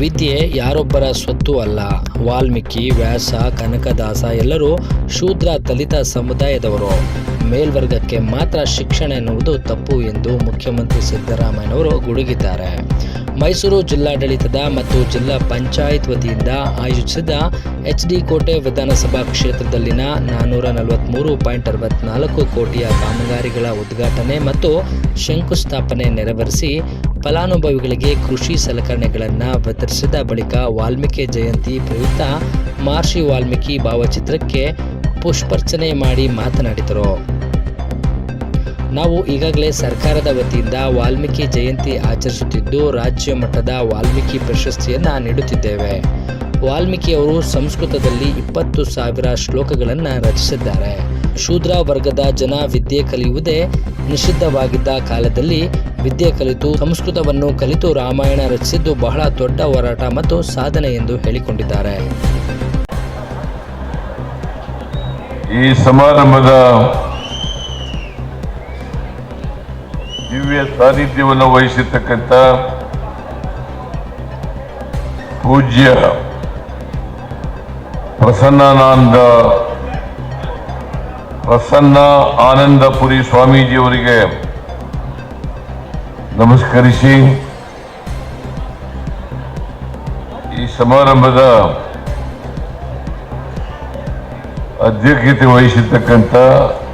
ವಿದ್ಯೆ ಯಾರೊಬ್ಬರ ಸ್ವತ್ತು ಅಲ್ಲ. ವಾಲ್ಮೀಕಿ, ವ್ಯಾಸ, ಕನಕದಾಸ ಎಲ್ಲರೂ ಶೂದ್ರ ದಲಿತ ಸಮುದಾಯದವರು. ಮೇಲ್ವರ್ಗಕ್ಕೆ ಮಾತ್ರ ಶಿಕ್ಷಣ ಎನ್ನುವುದು ತಪ್ಪು ಎಂದು ಮುಖ್ಯಮಂತ್ರಿ ಸಿದ್ದರಾಮಯ್ಯನವರು ಗುಡುಗಿದ್ದಾರೆ. ಮೈಸೂರು ಜಿಲ್ಲಾಡಳಿತದ ಮತ್ತು ಜಿಲ್ಲಾ ಪಂಚಾಯತ್ ವತಿಯಿಂದ ಆಯೋಜಿಸಿದ ಎಚ್ ಡಿ ಕೋಟೆ ವಿಧಾನಸಭಾ ಕ್ಷೇತ್ರದಲ್ಲಿನ ನಾನ್ನೂರ ನಲವತ್ತ್ಮೂರು ಪಾಯಿಂಟ್ ಅರವತ್ನಾಲ್ಕು ಕೋಟಿಯ ಕಾಮಗಾರಿಗಳ ಉದ್ಘಾಟನೆ ಮತ್ತು ಶಂಕುಸ್ಥಾಪನೆ ನೆರವೇರಿಸಿ ಫಲಾನುಭವಿಗಳಿಗೆ ಕೃಷಿ ಸಲಕರಣೆಗಳನ್ನು ವಿತರಿಸಿದ ಬಳಿಕ ವಾಲ್ಮೀಕಿ ಜಯಂತಿ ಪ್ರಯುಕ್ತ ಮಹರ್ಷಿ ವಾಲ್ಮೀಕಿ ಭಾವಚಿತ್ರಕ್ಕೆ ಪುಷ್ಪಾರ್ಚನೆ ಮಾಡಿ ಮಾತನಾಡಿದರು. ನಾವು ಈಗಾಗಲೇ ಸರ್ಕಾರದ ವತಿಯಿಂದ ವಾಲ್ಮೀಕಿ ಜಯಂತಿ ಆಚರಿಸುತ್ತಿದ್ದು ರಾಜ್ಯ ಮಟ್ಟದ ವಾಲ್ಮೀಕಿ ಪ್ರಶಸ್ತಿಯನ್ನು ನೀಡುತ್ತಿದ್ದೇವೆ. ವಾಲ್ಮೀಕಿಯವರು ಸಂಸ್ಕೃತದಲ್ಲಿ ಇಪ್ಪತ್ತು ಸಾವಿರ ಶ್ಲೋಕಗಳನ್ನು ರಚಿಸಿದ್ದಾರೆ. ಶೂದ್ರ ವರ್ಗದ ಜನ ವಿದ್ಯೆ ಕಲಿಯುವುದೇ ನಿಷಿದ್ಧವಾಗಿದ್ದ ಕಾಲದಲ್ಲಿ ವಿದ್ಯೆ ಕಲಿತು ಸಂಸ್ಕೃತವನ್ನು ಕಲಿತು ರಾಮಾಯಣ ರಚಿಸಿದ್ದು ಬಹಳ ದೊಡ್ಡ ಹೋರಾಟ ಮತ್ತು ಸಾಧನೆ ಎಂದು ಹೇಳಿಕೊಂಡಿದ್ದಾರೆ. ಈ ಸಮಾರಂಭದ ದಿವ್ಯ ಸಾನ್ನಿಧ್ಯವನ್ನು ವಹಿಸಿರ್ತಕ್ಕಂಥ ಪೂಜ್ಯ ಪ್ರಸನ್ನಾನಂದ ಪ್ರಸನ್ನ ಆನಂದಪುರಿ ಸ್ವಾಮೀಜಿಯವರಿಗೆ ನಮಸ್ಕರಿಸಿ ಈ ಸಮಾರಂಭದ ಅಧ್ಯಕ್ಷತೆ ವಹಿಸಿರ್ತಕ್ಕಂಥ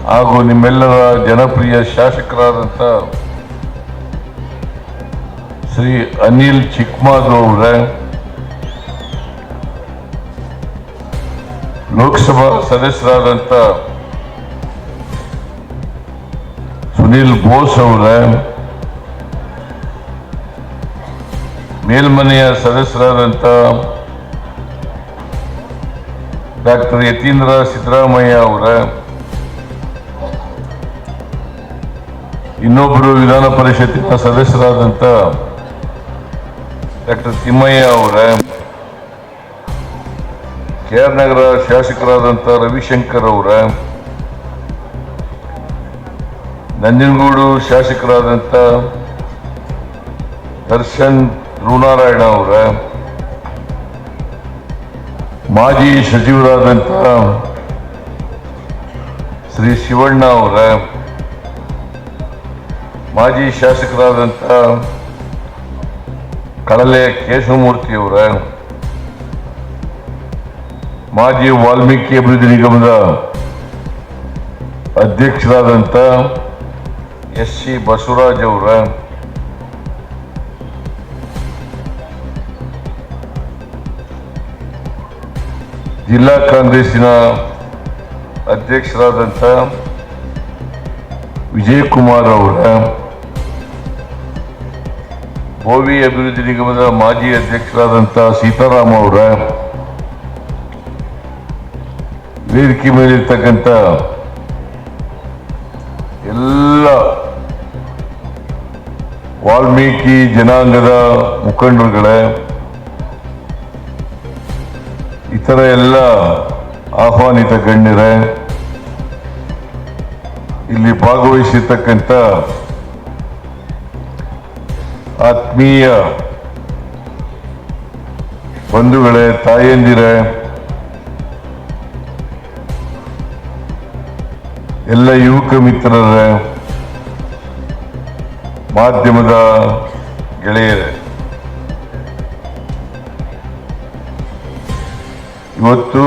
ಹಾಗೂ ನಿಮ್ಮೆಲ್ಲರ ಜನಪ್ರಿಯ ಶಾಸಕರಾದಂಥ ಶ್ರೀ ಅನಿಲ್ ಚಿಕ್ಮಾದು ಅವರೇ, ಲೋಕಸಭಾ ಸದಸ್ಯರಾದಂಥ ಸುನಿಲ್ ಬೋಸ್ ಅವರ. ಮೇಲ್ಮನೆಯ ಸದಸ್ಯರಾದಂಥ ಡಾಕ್ಟರ್ ಯತೀಂದ್ರ ಸಿದ್ದರಾಮಯ್ಯ ಅವರ. ಇನ್ನೊಬ್ಬರು ವಿಧಾನ ಪರಿಷತ್ತಿನ ಸದಸ್ಯರಾದಂಥ ಡಾಕ್ಟರ್ ತಿಮ್ಮಯ್ಯ ಅವರ. ಕೆ ಆರ್ ನಗರ ಶಾಸಕರಾದಂಥ ರವಿಶಂಕರ್ ಅವರ. ನಂಜನಗೂಡು ಶಾಸಕರಾದಂಥ ದರ್ಶನ್ ಧ್ರುವನಾರಾಯಣ ಅವರ, ಮಾಜಿ ಸಚಿವರಾದಂಥ ಶ್ರೀ ಶಿವಣ್ಣ ಅವರ, ಮಾಜಿ ಶಾಸಕರಾದಂಥ ಕೇಶವಮೂರ್ತಿ ಅವರ, ಮಾಜಿ ವಾಲ್ಮೀಕಿ ಅಭಿವೃದ್ಧಿ ನಿಗಮದ ಅಧ್ಯಕ್ಷರಾದಂಥ ಎಸ್ ಸಿ ಬಸವರಾಜ್ ಅವರ. ಜಿಲ್ಲಾ ಕಾಂಗ್ರೆಸ್ಸಿನ ಅಧ್ಯಕ್ಷರಾದಂಥ ವಿಜಯಕುಮಾರ್ ಅವರ. ಭೋವಿ ಅಭಿವೃದ್ಧಿ ನಿಗಮದ ಮಾಜಿ ಅಧ್ಯಕ್ಷರಾದಂಥ ಸೀತಾರಾಮ್ ಅವರ. ವೇದಿಕೆ ಮೇಲಿರ್ತಕ್ಕಂಥ ವಾಲ್ಮೀಕಿ ಜನಾಂಗದ ಮುಖಂಡರುಗಳೇ, ಇತರ ಎಲ್ಲ ಆಹ್ವಾನಿತ ಗಣ್ಯರೇ, ಇಲ್ಲಿ ಭಾಗವಹಿಸಿರ್ತಕ್ಕಂಥ ಆತ್ಮೀಯ ಬಂಧುಗಳೇ, ತಾಯಂದಿರೇ, ಎಲ್ಲ ಯುವಕ ಮಿತ್ರರೇ ಮಾಧ್ಯಮದ ಗೆಳೆಯರೇ, ಇವತ್ತು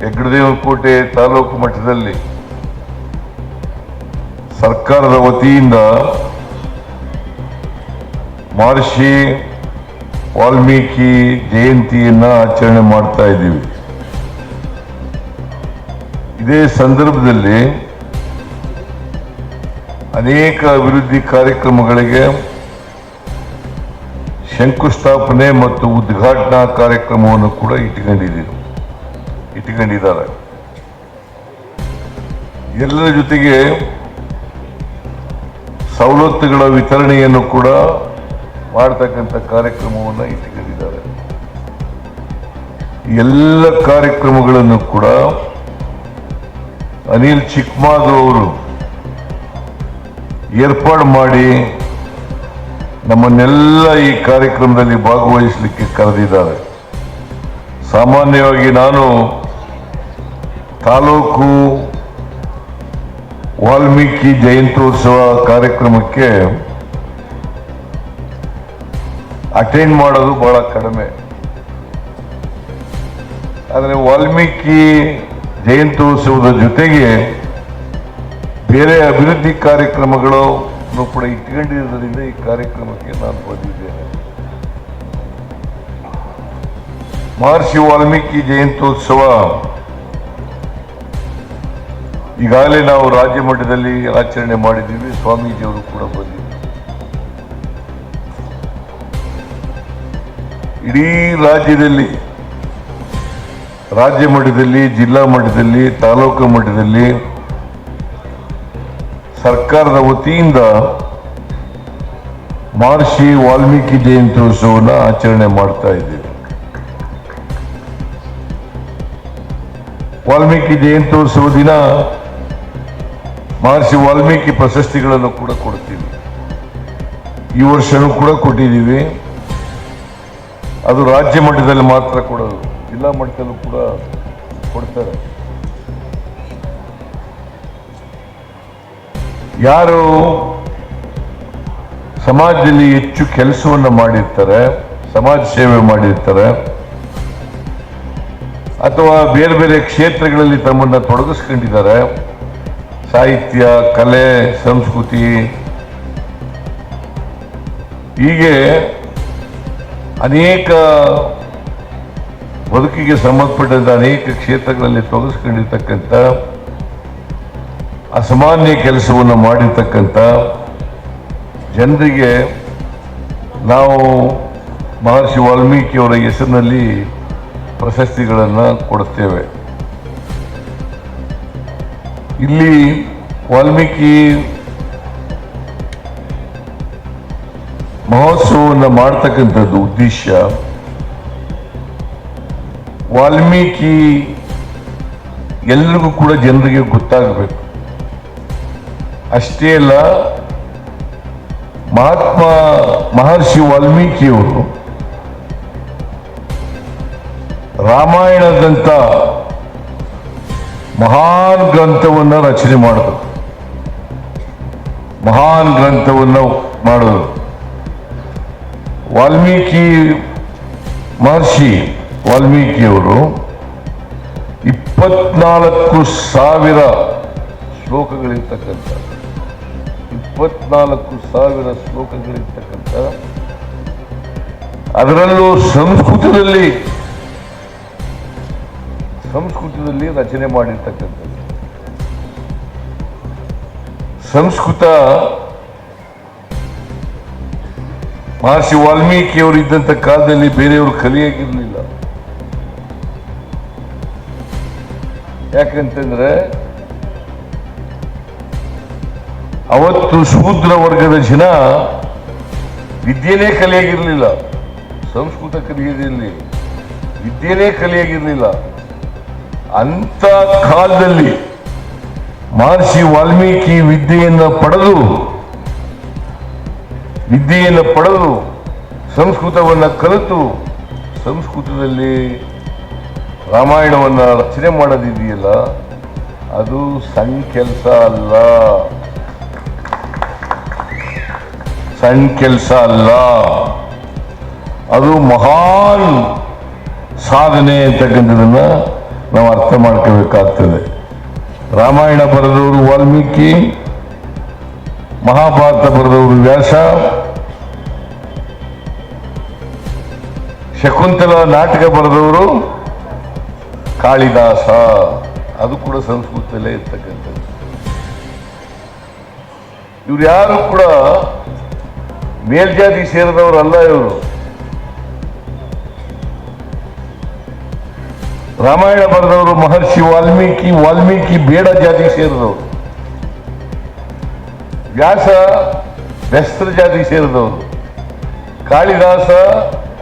ಹೆಗ್ಗಡದೇವಕೋಟೆ ತಾಲೂಕು ಮಟ್ಟದಲ್ಲಿ ಸರ್ಕಾರದ ವತಿಯಿಂದ ಮಹರ್ಷಿ ವಾಲ್ಮೀಕಿ ಜಯಂತಿಯನ್ನ ಆಚರಣೆ ಮಾಡ್ತಾ ಇದ್ದೀವಿ. ಇದೇ ಸಂದರ್ಭದಲ್ಲಿ ಅನೇಕ ಅಭಿವೃದ್ಧಿ ಕಾರ್ಯಕ್ರಮಗಳಿಗೆ ಶಂಕುಸ್ಥಾಪನೆ ಮತ್ತು ಉದ್ಘಾಟನಾ ಕಾರ್ಯಕ್ರಮವನ್ನು ಕೂಡ ಇಟ್ಕೊಂಡಿದ್ದೀವಿ ಇಟ್ಕೊಂಡಿದ್ದಾರೆ ಎಲ್ಲರ ಜೊತೆಗೆ ಸವಲತ್ತುಗಳ ವಿತರಣೆಯನ್ನು ಕೂಡ ಮಾಡ್ತಕ್ಕಂಥ ಕಾರ್ಯಕ್ರಮವನ್ನು ಇಟ್ಕೊಂಡಿದ್ದಾರೆ ಎಲ್ಲ ಕಾರ್ಯಕ್ರಮಗಳನ್ನು ಕೂಡ ಅನಿಲ್ ಚಿಕ್ಮಾದು ಅವರು ಏರ್ಪಾಡು ಮಾಡಿ ನಮ್ಮನ್ನೆಲ್ಲ ಈ ಕಾರ್ಯಕ್ರಮದಲ್ಲಿ ಭಾಗವಹಿಸಲಿಕ್ಕೆ ಕರೆದಿದ್ದಾರೆ. ಸಾಮಾನ್ಯವಾಗಿ ನಾನು ತಾಲೂಕು ವಾಲ್ಮೀಕಿ ಜಯಂತ್ಯೋತ್ಸವ ಕಾರ್ಯಕ್ರಮಕ್ಕೆ ಅಟೆಂಡ್ ಮಾಡೋದು ಬಹಳ ಕಡಿಮೆ. ಆದರೆ ವಾಲ್ಮೀಕಿ ಜಯಂತ್ಯೋತ್ಸವದ ಜೊತೆಗೆ ಬೇರೆ ಅಭಿವೃದ್ಧಿ ಕಾರ್ಯಕ್ರಮಗಳು ಕೂಡ ಇಟ್ಕೊಂಡಿರೋದ್ರಿಂದ ಈ ಕಾರ್ಯಕ್ರಮಕ್ಕೆ ನಾನು ಬಂದಿದ್ದೇನೆ. ಮಹರ್ಷಿ ವಾಲ್ಮೀಕಿ ಜಯಂತ್ಯೋತ್ಸವ. ಈಗಾಗಲೇ ನಾವು ರಾಜ್ಯ ಮಟ್ಟದಲ್ಲಿ ಆಚರಣೆ ಮಾಡಿದ್ದೀವಿ, ಸ್ವಾಮೀಜಿಯವರು ಕೂಡ ಬಂದಿದ್ದಾರೆ. ಇಡೀ ರಾಜ್ಯದಲ್ಲಿ, ರಾಜ್ಯ ಮಟ್ಟದಲ್ಲಿ, ಜಿಲ್ಲಾ ಮಟ್ಟದಲ್ಲಿ, ತಾಲೂಕು ಮಟ್ಟದಲ್ಲಿ ಸರ್ಕಾರದ ವತಿಯಿಂದ ಮಹರ್ಷಿ ವಾಲ್ಮೀಕಿ ಜಯಂತ್ಯೋತ್ಸವನ ಆಚರಣೆ ಮಾಡ್ತಾ ಇದ್ದೀವಿ. ವಾಲ್ಮೀಕಿ ಜಯಂತ್ಯೋತ್ಸವ ದಿನ ಮಹರ್ಷಿ ವಾಲ್ಮೀಕಿ ಪ್ರಶಸ್ತಿಗಳನ್ನು ಕೂಡ ಕೊಡ್ತೀವಿ. ಈ ವರ್ಷನೂ ಕೂಡ ಕೊಟ್ಟಿದ್ದೀವಿ. ಅದು ರಾಜ್ಯ ಮಟ್ಟದಲ್ಲಿ ಮಾತ್ರ ಕೊಡೋದು ಜಿಲ್ಲಾ ಮಟ್ಟದಲ್ಲೂ ಕೂಡ ಕೊಡ್ತಾರೆ. ಯಾರು ಸಮಾಜದಲ್ಲಿ ಹೆಚ್ಚು ಕೆಲಸವನ್ನು ಮಾಡಿರ್ತಾರೆ, ಸಮಾಜ ಸೇವೆ ಮಾಡಿರ್ತಾರೆ, ಅಥವಾ ಬೇರೆ ಬೇರೆ ಕ್ಷೇತ್ರಗಳಲ್ಲಿ ತಮ್ಮನ್ನು ತೊಡಗಿಸ್ಕೊಂಡಿದ್ದಾರೆ, ಸಾಹಿತ್ಯ, ಕಲೆ, ಸಂಸ್ಕೃತಿ, ಹೀಗೆ ಅನೇಕ ಬದುಕಿಗೆ ಸಂಬಂಧಪಟ್ಟಂತ ಅನೇಕ ಕ್ಷೇತ್ರಗಳಲ್ಲಿ ತೊಡಗಿಸ್ಕೊಂಡಿರ್ತಕ್ಕಂಥ ಅಸಾಮಾನ್ಯ ಕೆಲಸವನ್ನು ಮಾಡಿರ್ತಕ್ಕಂಥ ಜನರಿಗೆ ನಾವು ಮಹರ್ಷಿ ವಾಲ್ಮೀಕಿಯವರ ಹೆಸರಿನಲ್ಲಿ ಪ್ರಶಸ್ತಿಗಳನ್ನು ಕೊಡುತ್ತೇವೆ. ಇಲ್ಲಿ ವಾಲ್ಮೀಕಿ ಮಹೋತ್ಸವವನ್ನು ಮಾಡ್ತಕ್ಕಂಥದ್ದು ಉದ್ದೇಶ ವಾಲ್ಮೀಕಿ ಎಲ್ರಿಗೂ ಕೂಡ ಜನರಿಗೆ ಗೊತ್ತಾಗಬೇಕು. ಅಷ್ಟೇ ಅಲ್ಲ, ಮಹಾತ್ಮ ಮಹರ್ಷಿ ವಾಲ್ಮೀಕಿಯವರು ರಾಮಾಯಣದಂಥ ಮಹಾನ್ ಗ್ರಂಥವನ್ನು ರಚನೆ ಮಾಡಿದ್ರು. ಮಹಾನ್ ಗ್ರಂಥವನ್ನು ಮಾಡಿದ್ರು. ವಾಲ್ಮೀಕಿ ಮಹರ್ಷಿ ವಾಲ್ಮೀಕಿಯವರು ಇಪ್ಪತ್ನಾಲ್ಕು ಸಾವಿರ ಶ್ಲೋಕಗಳಿರ್ತಕ್ಕಂಥ ಇಪ್ಪತ್ನಾಲ್ಕು ಸಾವಿರ ಶ್ಲೋಕಗಳಿರ್ತಕ್ಕಂಥ, ಅದರಲ್ಲೂ ಸಂಸ್ಕೃತದಲ್ಲಿ ಸಂಸ್ಕೃತದಲ್ಲಿ ರಚನೆ ಮಾಡಿರ್ತಕ್ಕಂಥದ್ದು. ಸಂಸ್ಕೃತ ಮಹರ್ಷಿ ವಾಲ್ಮೀಕಿಯವರು ಇದ್ದಂಥ ಕಾಲದಲ್ಲಿ ಬೇರೆಯವರು ಕಲಿಯಾಗಿರಲಿಲ್ಲ ಯಾಕಂತಂದ್ರೆ ಅವತ್ತು ಶೂದ್ರ ವರ್ಗದ ಜನ ವಿದ್ಯೆನೇ ಕಲಿಯಾಗಿರಲಿಲ್ಲ. ಸಂಸ್ಕೃತ ಕಲಿಯದಲ್ಲಿ ವಿದ್ಯೆನೇ ಕಲಿಯಾಗಿರಲಿಲ್ಲ. ಅಂತ ಕಾಲದಲ್ಲಿ ಮಹರ್ಷಿ ವಾಲ್ಮೀಕಿ ವಿದ್ಯೆಯನ್ನು ಪಡೆದು ವಿದ್ಯೆಯನ್ನು ಪಡೆದು ಸಂಸ್ಕೃತವನ್ನು ಕಲಿತು, ಸಂಸ್ಕೃತದಲ್ಲಿ ರಾಮಾಯಣವನ್ನು ರಚನೆ ಮಾಡೋದಿದೆಯಲ್ಲ ಅದು ಸಣ್ಣ ಅಲ್ಲ. ಸಣ್ಣ ಕೆಲಸ ಅಲ್ಲ. ಅದು ಮಹಾನ್ ಸಾಧನೆ ಅಂತಕ್ಕಂಥದನ್ನ ನಾವು ಅರ್ಥ ಮಾಡ್ಕೋಬೇಕಾಗ್ತದೆ. ರಾಮಾಯಣ ಬರೆದವರು ವಾಲ್ಮೀಕಿ, ಮಹಾಭಾರತ ಬರೆದವರು ವ್ಯಾಸ, ಶಕುಂತಲ ನಾಟಕ ಬರೆದವರು ಕಾಳಿದಾಸ. ಅದು ಕೂಡ ಸಂಸ್ಕೃತದಲ್ಲೇ ಇರ್ತಕ್ಕಂಥದ್ದು. ಇವ್ರು ಯಾರು ಕೂಡ ಮೇಲ್ಜಾತಿ ಸೇರಿದವರಲ್ಲ ಇವರು. ರಾಮಾಯಣ ಬರೆದವರು ಮಹರ್ಷಿ ವಾಲ್ಮೀಕಿ ವಾಲ್ಮೀಕಿ ಬೇಡ ಜಾತಿಗೆ ಸೇರಿದವರು. ವ್ಯಾಸ ಬೆಸ್ತ್ರ ಜಾತಿಗೆ ಸೇರಿದವರು. ಕಾಳಿದಾಸ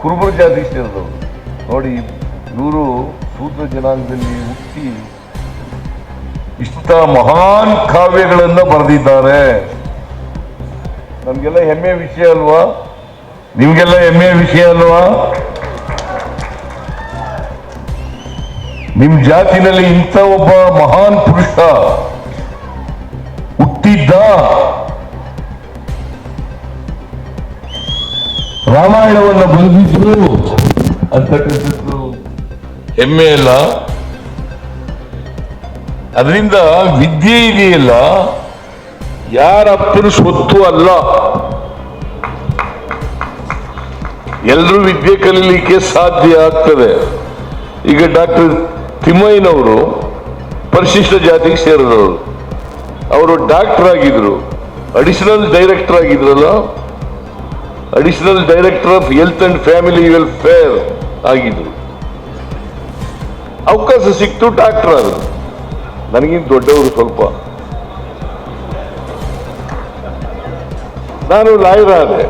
ಕುರುಬರ ಜಾತಿಗೆ ಸೇರಿದವರು. ನೋಡಿ, ಇವರು ಸೂತ್ರ ಜನಾಂಗದಲ್ಲಿ ಹುಟ್ಟಿ ಇಷ್ಟ ಮಹಾನ್ ಕಾವ್ಯಗಳನ್ನು ಬರೆದಿದ್ದಾರೆ. ನಮಗೆಲ್ಲ ಹೆಮ್ಮೆ ವಿಷಯ ಅಲ್ವಾ? ನಿಮಗೆಲ್ಲ ಹೆಮ್ಮೆಯ ವಿಷಯ ಅಲ್ವಾ? ನಿಮ್ ಜಾತಿನಲ್ಲಿ ಇಂಥ ಒಬ್ಬ ಮಹಾನ್ ಪುರುಷ ಹುಟ್ಟಿದ್ದ? ರಾಮಾಯಣವನ್ನು ಬರೆದಿದ್ರು ಅಂತಕ್ಕಂಥದ್ದು ಹೆಮ್ಮೆ ಅಲ್ಲ. ಅದರಿಂದ ವಿದ್ಯೆ ಇದೆಯಲ್ಲ. ಯಾರ ಅಪ್ಪನ ಸ್ವತ್ತು ಅಲ್ಲ. ಎಲ್ಲರೂ ವಿದ್ಯೆ ಕಲೀಲಿಕ್ಕೆ ಸಾಧ್ಯ ಆಗ್ತದೆ. ಈಗ ಡಾಕ್ಟರ್ ತಿಮ್ಮಯ್ಯನವರು ಪರಿಶಿಷ್ಟ ಜಾತಿಗೆ ಸೇರಿದವರು. ಅವರು ಡಾಕ್ಟರ್ ಆಗಿದ್ರು. Additional director ಆಗಿದ್ರಲ್ಲ? Additional director of health and family welfare ಆಗಿದ್ರು. ಅವಕಾಶ ಸಿಕ್ತು ಡಾಕ್ಟರ್ ಆದ್ರು. ನನಗಿಂತ ದೊಡ್ಡವರು ಸ್ವಲ್ಪ. ನಾನು ಲಾಯರ್ ಆದೆ.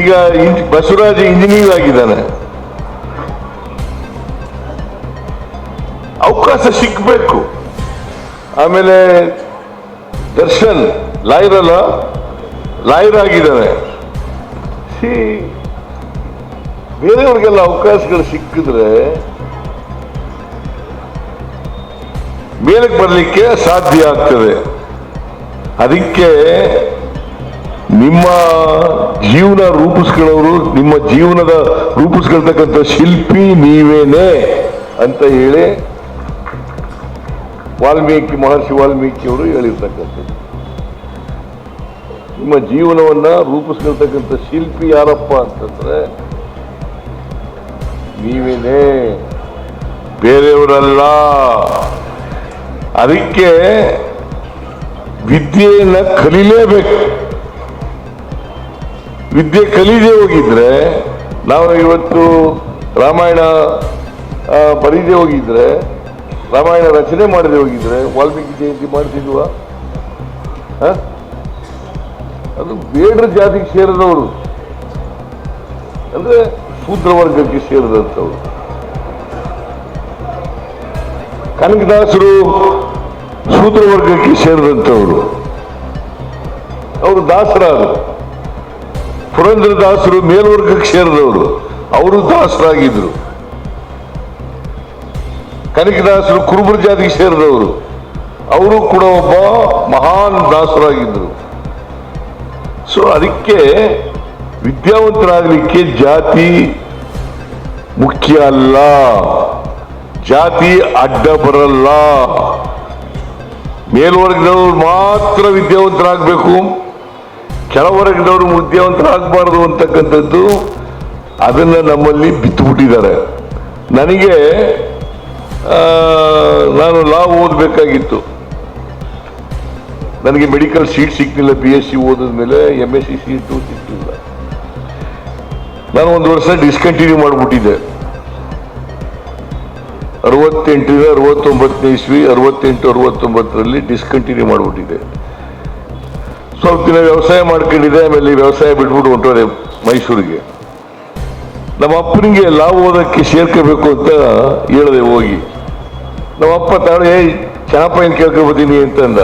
ಈಗ ಬಸವರಾಜ್ ಇಂಜಿನಿಯರ್ ಆಗಿದ್ದಾನೆ. ಅವಕಾಶ ಸಿಕ್ಬೇಕು ಆಮೇಲೆ ದರ್ಶನ್ ಲಾಯರ್ ಅಲ್ಲ ಲಾಯರ್ ಆಗಿದ್ದಾನೆ. ಸಿ ಬೇರೆಯವ್ರಿಗೆಲ್ಲ ಅವಕಾಶಗಳು ಸಿಕ್ಕಿದ್ರೆ ಮೇಲಕ್ಕೆ ಬರಲಿಕ್ಕೆ ಸಾಧ್ಯ ಆಗ್ತದೆ. ಅದಕ್ಕೆ ನಿಮ್ಮ ಜೀವನ ರೂಪಿಸ್ಕೊಳ್ಳೋರು, ನಿಮ್ಮ ಜೀವನದ ರೂಪಿಸ್ಕೊಳ್ತಕ್ಕಂಥ ಶಿಲ್ಪಿ ನೀವೇನೆ ಅಂತ ಹೇಳಿ ವಾಲ್ಮೀಕಿ, ಮಹರ್ಷಿ ವಾಲ್ಮೀಕಿ ಅವರು ಹೇಳಿರ್ತಕ್ಕಂಥದ್ದು. ನಿಮ್ಮ ಜೀವನವನ್ನ ರೂಪಿಸ್ಕೊಳ್ತಕ್ಕಂಥ ಶಿಲ್ಪಿ ಯಾರಪ್ಪ ಅಂತಂದ್ರೆ ನೀವೇನೆ. ಬೇರೆಯವರಲ್ಲ. ಅದಕ್ಕೆ ವಿದ್ಯೆಯನ್ನ ಕಲೀಲೇಬೇಕು. ವಿದ್ಯೆ ಕಲೀದೇ ಹೋಗಿದ್ರೆ, ನಾವು ಇವತ್ತು ರಾಮಾಯಣ ಬರೀದೇ ಹೋಗಿದ್ರೆ, ರಾಮಾಯಣ ರಚನೆ ಮಾಡದೆ ಹೋಗಿದ್ರೆ, ವಾಲ್ಮೀಕಿ ಜಯಂತಿ ಮಾಡ್ತಿದ್ವಾ? ಅದು ಬೇಡ್ರ ಜಾತಿಗೆ ಸೇರಿದವರು. ಅಂದ್ರೆ ಸೂತ್ರವರ್ಗಕ್ಕೆ ಸೇರಿದಂಥವ್ರು. ಕನಕದಾಸರು ಶೂದ್ರ ಸೇರಿದಂಥವರು. ಅವರು ದಾಸರಾದರು. ಪುರಂದ್ರದಾಸರು ಮೇಲ್ವರ್ಗಕ್ಕೆ ಸೇರಿದವರು. ಅವರು ದಾಸರಾಗಿದ್ರು. ಕನಕದಾಸರು ಕುರುಬರ ಜಾತಿಗೆ ಸೇರಿದವರು. ಅವರು ಕೂಡ ಒಬ್ಬ ಮಹಾನ್ ದಾಸರಾಗಿದ್ರು. ಸೊ ಅದಕ್ಕೆ ವಿದ್ಯಾವಂತರಾಗಲಿಕ್ಕೆ ಜಾತಿ ಮುಖ್ಯ ಅಲ್ಲ. ಜಾತಿ ಅಡ್ಡ ಬರಲ್ಲ. ಮೇಲ್ವರ್ಗದವರು ಮಾತ್ರ ವಿದ್ಯಾವಂತರಾಗಬೇಕು. ಕೆಳವರ್ಗದವರು ವಿದ್ಯಾವಂತರಾಗಬಾರದು ಅಂತಕ್ಕಂಥದ್ದು ಅದನ್ನು ನಮ್ಮಲ್ಲಿ ಬಿತ್ತುಬಿಟ್ಟಿದ್ದಾರೆ ನನಗೆ ನಾನು ಲಾ ಓದಬೇಕಾಗಿತ್ತು. ನನಗೆ ಮೆಡಿಕಲ್ ಸೀಟ್ ಸಿಕ್ಕಿಲ್ಲ ಬಿ ಎಸ್ ಸಿ ಓದಿದ ಮೇಲೆ ಎಂ ಎಸ್ ಸಿ ಸೀಟು ಸಿಕ್ಕಿಲ್ಲ ನಾನು ಒಂದು ವರ್ಷ ಡಿಸ್ಕಂಟಿನ್ಯೂ ಮಾಡಿಬಿಟ್ಟಿದ್ದೆ. ಅರವತ್ತೆಂಟರಿಂದ ಅರವತ್ತೊಂಬತ್ತನೇ ಇಸ್ವಿ, ಅರವತ್ತೆಂಟು, ಅರವತ್ತೊಂಬತ್ತರಲ್ಲಿ ಡಿಸ್ಕಂಟಿನ್ಯೂ ಮಾಡಿಬಿಟ್ಟಿದೆ. ಸ್ವಲ್ಪ ದಿನ ವ್ಯವಸಾಯ ಮಾಡ್ಕೊಂಡಿದೆ, ಆಮೇಲೆ ವ್ಯವಸಾಯ ಬಿಟ್ಬಿಟ್ಟು ಹೊಂಟೋದೆ ಮೈಸೂರಿಗೆ. ನಮ್ಮ ಅಪ್ಪನಿಗೆ ಲಾಭ ಓದಕ್ಕೆ ಸೇರ್ಕೋಬೇಕು ಅಂತ ಹೇಳಿದೆ ಹೋಗಿ. ನಮ್ಮ ಅಪ್ಪ ತಾಳೆ ಚೆನ್ನಪ್ಪಯ್ಯನ ಕೇಳ್ಕೊಬೋದೀನಿ ಅಂತಂದ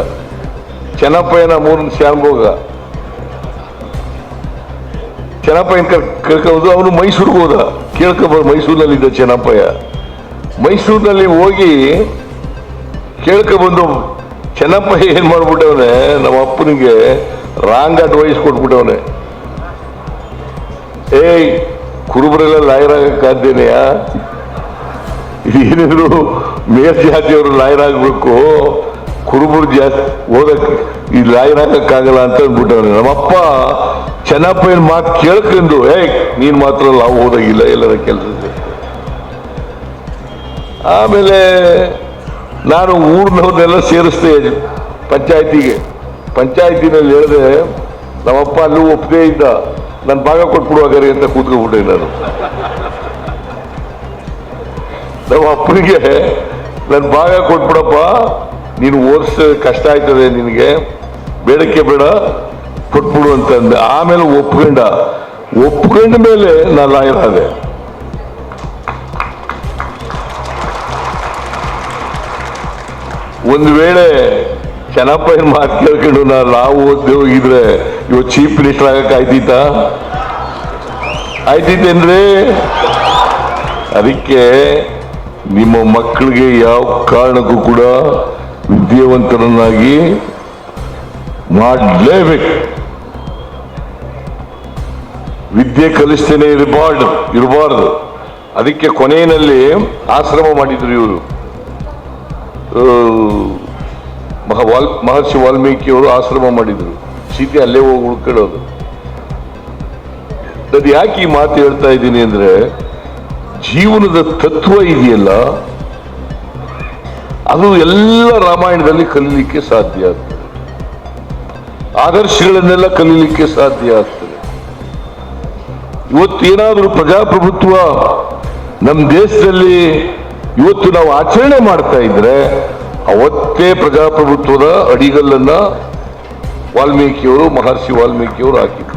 ಚೆನ್ನಪ್ಪಯ್ಯನ ಮೂರನ ಶಾನ್ಭೋಗ ಚೆನ್ನಪ್ಪಯ್ಯನ ಕೇಳ್ಕೊಬೋದು ಅವನು ಮೈಸೂರಿಗೆ ಹೋದ. ಕೇಳ್ಕೊಬೋದು ಮೈಸೂರಿನಲ್ಲಿದ್ದ ಚೆನ್ನಪ್ಪಯ್ಯ. ಮೈಸೂರಿನಲ್ಲಿ ಹೋಗಿ ಕೇಳ್ಕೊಬಂದು ಚೆನ್ನಪ್ಪ ಏನು ಮಾಡ್ಬಿಟ್ಟವನೆ? ನಮ್ಮ ಅಪ್ಪನಿಗೆ ರಾಂಗ್ ಅಡ್ವೈಸ್ ಕೊಟ್ಬಿಟ್ಟವನೆ. ಏಯ್, ಕುರುಬರೆಲ್ಲ ಲಾಯರ್ ಆಗಕ್ಕಾದ್ದೇನೆಯಾ ಏನಿದ್ರು ಮೇಲ್ ಜಾತಿಯವರು ಲಾಯರ್ ಆಗ್ಬೇಕು. ಕುರುಬರು ಜಾತಿ ಓದಕ್ ಈ ಲಾಯರ್ ಆಗಕ್ಕಾಗಲ್ಲ ಅಂತ ಅಂದ್ಬಿಟ್ಟವನೆ. ನಮ್ಮಪ್ಪ ಚೆನ್ನಪ್ಪನ ಮಾತು ಕೇಳ್ಕೊಂಡು ಏಯ್, ನೀನ್ ಮಾತ್ರ ನಾವು ಓದಾಗಿಲ್ಲ, ಎಲ್ಲರ ಕೆಲಸ. ಆಮೇಲೆ ನಾನು ಊರಿನವ್ರನ್ನೆಲ್ಲ ಸೇರಿಸ್ದೆ ಪಂಚಾಯತಿಗೆ. ಪಂಚಾಯತಿನಲ್ಲಿ ಹೇಳಿದೆ, ನಮ್ಮಪ್ಪ ಅಲ್ಲೂ ಒಪ್ಪದೇ ಇದ್ದ ನನ್ನ ಭಾಗ ಕೊಟ್ಬಿಡುವಾಗರಿ ಅಂತ ಕೂತ್ಕೊಂಡ್ಬಿಟ್ಟೆ ನಾನು. ನಮ್ಮ ಅಪ್ಪನಿಗೆ ನನ್ನ ಭಾಗ ಕೊಟ್ಬಿಡಪ್ಪ. ನೀನು ಓದಿಸ ಕಷ್ಟ ಆಯ್ತದೆ ನಿನಗೆ. ಬೇಡಕ್ಕೆ ಬೇಡ. ಕೊಟ್ಬಿಡು ಅಂತಂದೆ ಆಮೇಲೆ ಒಪ್ಕೊಂಡ. ಒಪ್ಕೊಂಡ ಮೇಲೆ ನಾನು ಲಾಯರ್ ಆದೆ. ಒಂದು ವೇಳೆ ಚೆನ್ನಪ್ಪನ ಮಾತು ಕೇಳ್ಕೊಂಡು ನಾವು ಓದ್ದೆ ಹೋಗಿದ್ರೆ ಇವತ್ತು ಚೀಫ್ ಮಿನಿಸ್ಟರ್ ಆಗಕ್ಕೆ ಆಯ್ತಿತ್ತ? ಆಯ್ತಿತ್ತೇನ್ರಿ? ಅದಕ್ಕೆ ನಿಮ್ಮ ಮಕ್ಕಳಿಗೆ ಯಾವ ಕಾರಣಕ್ಕೂ ಕೂಡ ವಿದ್ಯಾವಂತರನ್ನಾಗಿ ಮಾಡಲೇಬೇಕು. ವಿದ್ಯೆ ಕಲಿಸ್ತೇನೆ ಇರಬಾರ್ದು ಇರಬಾರ್ದು. ಅದಕ್ಕೆ ಕೊನೆಯಲ್ಲಿ ಆಶ್ರಮ ಮಾಡಿದ್ರು ಇವರು. ಮಹಾ ವಾಲ್, ಮಹರ್ಷಿ ವಾಲ್ಮೀಕಿಯವರು ಆಶ್ರಮ ಮಾಡಿದ್ರು. ಸೀತೆ ಅಲ್ಲೇ ಹೋಗಿ ಉಳ್ಕೊಳ್ಳೋದು. ನಾನು ಯಾಕೆ ಈ ಮಾತು ಹೇಳ್ತಾ ಇದ್ದೀನಿ ಅಂದ್ರೆ, ಜೀವನದ ತತ್ವ ಇದೆಯಲ್ಲ, ಅದು ಎಲ್ಲ ರಾಮಾಯಣದಲ್ಲಿ ಕಲೀಲಿಕ್ಕೆ ಸಾಧ್ಯ ಆಗ್ತದೆ. ಆದರ್ಶಗಳನ್ನೆಲ್ಲ ಕಲೀಲಿಕ್ಕೆ ಸಾಧ್ಯ ಆಗ್ತದೆ. ಇವತ್ತು ಏನಾದರೂ ಪ್ರಜಾಪ್ರಭುತ್ವ ನಮ್ಮ ದೇಶದಲ್ಲಿ ಇವತ್ತು ನಾವು ಆಚರಣೆ ಮಾಡ್ತಾ ಇದ್ರೆ ಅವತ್ತೇ ಪ್ರಜಾಪ್ರಭುತ್ವದ ಅಡಿಗಲ್ಲನ್ನ ವಾಲ್ಮೀಕಿಯವರು, ಮಹರ್ಷಿ ವಾಲ್ಮೀಕಿಯವರು ಹಾಕಿದ್ರು.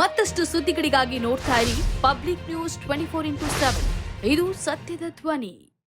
ಮತ್ತಷ್ಟು ಸುದ್ದಿಗಳಿಗಾಗಿ ನೋಡ್ತಾ ಇರಿ Public News twenty four into seven. ಇದು ಸತ್ಯದ ಧ್ವನಿ.